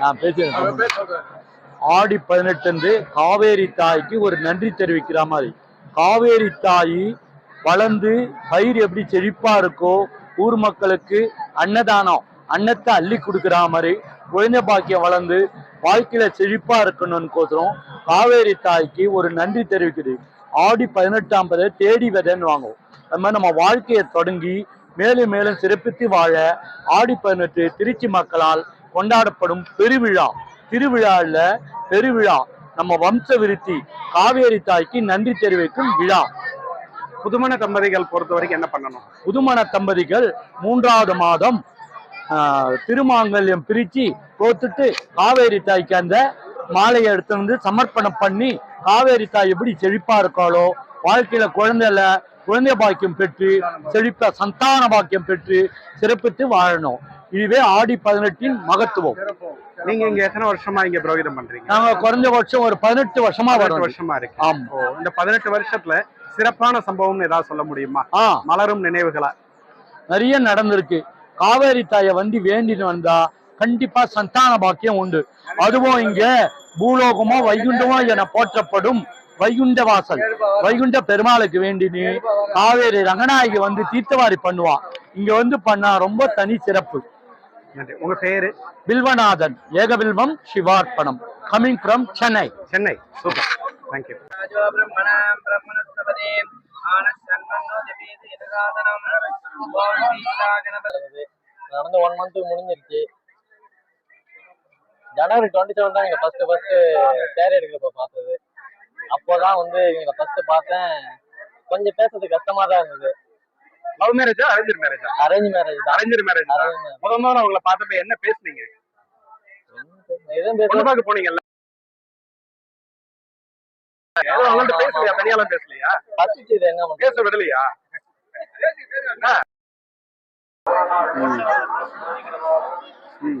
நான் பேசுறேன் ஆடி பதினெட்டு காவேரி தாய்க்கு ஒரு நன்றி தெரிவிக்கிற மாதிரி. காவேரி தாய் வளர்ந்து பயிர் எப்படி செழிப்பா இருக்கோ ஊர் மக்களுக்கு அன்னதானம் அன்னத்தை அள்ளி கொடுக்குற மாதிரி குழந்தை பாக்கியம் வளர்ந்து வாழ்க்கையில செழிப்பா இருக்கணும்னுக்கோசரம் காவேரி தாய்க்கு ஒரு நன்றி தெரிவிக்குது. ஆடி பதினெட்டாம் பதை தேடி விதைன்னு வாங்குவோம். அது மாதிரி நம்ம வாழ்க்கையை தொடங்கி மேலும் மேலும் சிறப்பித்து வாழ ஆடி பதினெட்டு திருச்சி மக்களால் கொண்டாடப்படும் பெருவிழா. திருவிழாவில் பெருவிழா. நம்ம வம்ச விருத்தி காவேரி தாய்க்கு நன்றி தெரிவிக்கும் விழா. புதுமண தம்பதிகள் பொறுத்த வரைக்கும் என்ன பண்ணணும்? புதுமண தம்பதிகள் மூன்றாவது மாதம் திருமாங்கல்யம் பிரிச்சு கோத்துட்டு காவேரி தாய்க்கு அந்த மாலையை எடுத்து வந்து சமர்ப்பணம் பண்ணி காவேரி தாய் எப்படி செழிப்பா இருக்காளோ வாழ்க்கையில குழந்தைல குழந்தை பாக்கியம் பெற்று செழிப்பா சந்தான பாக்கியம் பெற்று சிறப்பித்து வாழணும். இதுவே ஆடி பதினெட்டின் மகத்துவம். நீங்க இங்க எத்தனை வருஷமா இங்க புரோகிதம் பண்றீங்க? நாங்க குறைஞ்சபட்சம் ஒரு பதினெட்டு வருஷமா பதினெட்டு வருஷமா இருக்கு. ஆமா. இந்த பதினெட்டு வருஷத்துல சிறப்பான சம்பவம்னு ஏதாவது சொல்ல முடியுமா? மலரும் நினைவுகளா? நிறைய நடந்திருக்கு. காவேரி தாயை வந்து வேண்டிட்டு வந்தா கண்டிப்பா சந்தான பாக்கியம் உண்டு. அதுவும் இங்க பூலோகமோ வைகுண்டமோ என போற்றப்படும் வைகுண்ட வாசல் வைகுண்ட பெருமாளுக்கு வேண்டினு காவேரி ரங்கநாயகி வந்து தீர்த்தவாரி பண்ணுவான் இங்க வந்து பண்ணா ரொம்ப தனி சிறப்பு. உங்க பேரு? பில்வநாதன் ஏகபில்வம் சிவார்ப்பணம். Coming from Chennai Chennai super thank you நடந்த ஒன் மந்த் முடிஞ்சிருச்சு. ஜனவரி டுவெண்ட்டி செவன் தான் எங்க ஃபர்ஸ்ட் ஃபர்ஸ்ட் சேர் எடுக்கிறப்ப பார்த்தது. அப்போதான் வந்து இவங்க ஃபர்ஸ்ட் பார்த்தேன். கொஞ்சம் பேசுறது கஷ்டமா தான் இருந்தது. லவ் மேரேஜா அரேஞ்சர் மேரேஜா அரேஞ்ச் மேரேஜ் தான். அரேஞ்சர் மேரேஜ் அரேஞ்ச் முதல்ல அவங்கள பார்த்தப்ப என்ன பேசுனீங்க? எதுவும் பேசல. பார்க்க போனீங்கல்ல? அவங்கள்ட்ட பேசலையா? தனியாலாம் பேசலையா? பசிச்சு இது என்ன பேச விடலையா. ம்.